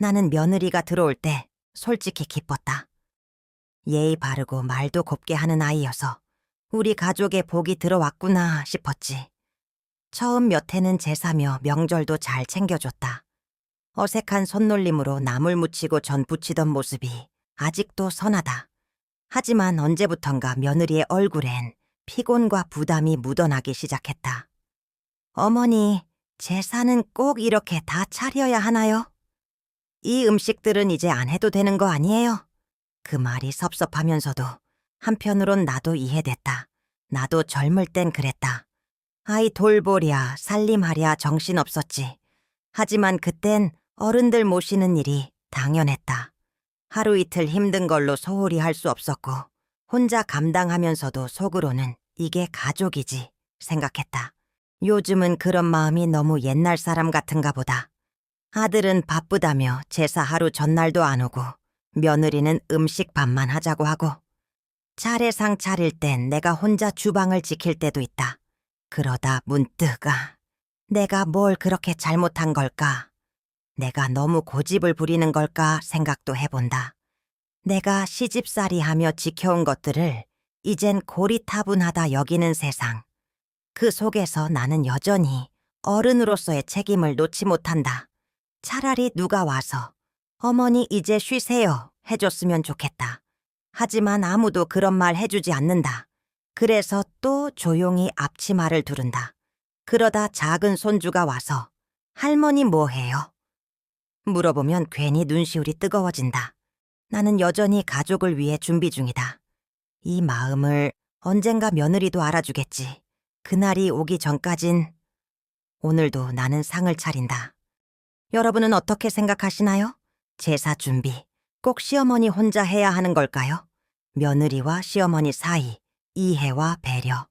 나는 며느리가 들어올 때 솔직히 기뻤다. 예의 바르고 말도 곱게 하는 아이여서 우리 가족의 복이 들어왔구나 싶었지. 처음 몇 해는 제사며 명절도 잘 챙겨줬다. 어색한 손놀림으로 나물 묻히고 전 부치던 모습이 아직도 선하다. 하지만 언제부턴가 며느리의 얼굴엔 피곤과 부담이 묻어나기 시작했다. 어머니, 제사는 꼭 이렇게 다 차려야 하나요? 이 음식들은 이제 안 해도 되는 거 아니에요? 그 말이 섭섭하면서도 한편으론 나도 이해됐다. 나도 젊을 땐 그랬다. 아이 돌보랴, 살림하랴 정신없었지. 하지만 그땐 어른들 모시는 일이 당연했다. 하루 이틀 힘든 걸로 소홀히 할 수 없었고, 혼자 감당하면서도 속으로는 이게 가족이지 생각했다. 요즘은 그런 마음이 너무 옛날 사람 같은가 보다. 아들은 바쁘다며 제사 하루 전날도 안 오고, 며느리는 음식 밥만 하자고 하고, 차례상 차릴 땐 내가 혼자 주방을 지킬 때도 있다. 그러다 문득 아, 내가 뭘 그렇게 잘못한 걸까? 내가 너무 고집을 부리는 걸까 생각도 해본다. 내가 시집살이 하며 지켜온 것들을 이젠 고리타분하다 여기는 세상. 그 속에서 나는 여전히 어른으로서의 책임을 놓지 못한다. 차라리 누가 와서 어머니 이제 쉬세요 해줬으면 좋겠다. 하지만 아무도 그런 말 해주지 않는다. 그래서 또 조용히 앞치마를 두른다. 그러다 작은 손주가 와서 할머니 뭐 해요? 물어보면 괜히 눈시울이 뜨거워진다. 나는 여전히 가족을 위해 준비 중이다. 이 마음을 언젠가 며느리도 알아주겠지. 그날이 오기 전까진 오늘도 나는 상을 차린다. 여러분은 어떻게 생각하시나요? 제사 준비 꼭 시어머니 혼자 해야 하는 걸까요? 며느리와 시어머니 사이 이해와 배려.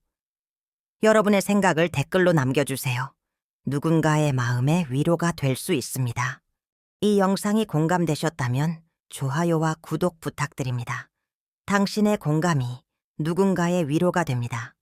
여러분의 생각을 댓글로 남겨주세요. 누군가의 마음에 위로가 될 수 있습니다. 이 영상이 공감되셨다면 좋아요와 구독 부탁드립니다. 당신의 공감이 누군가의 위로가 됩니다.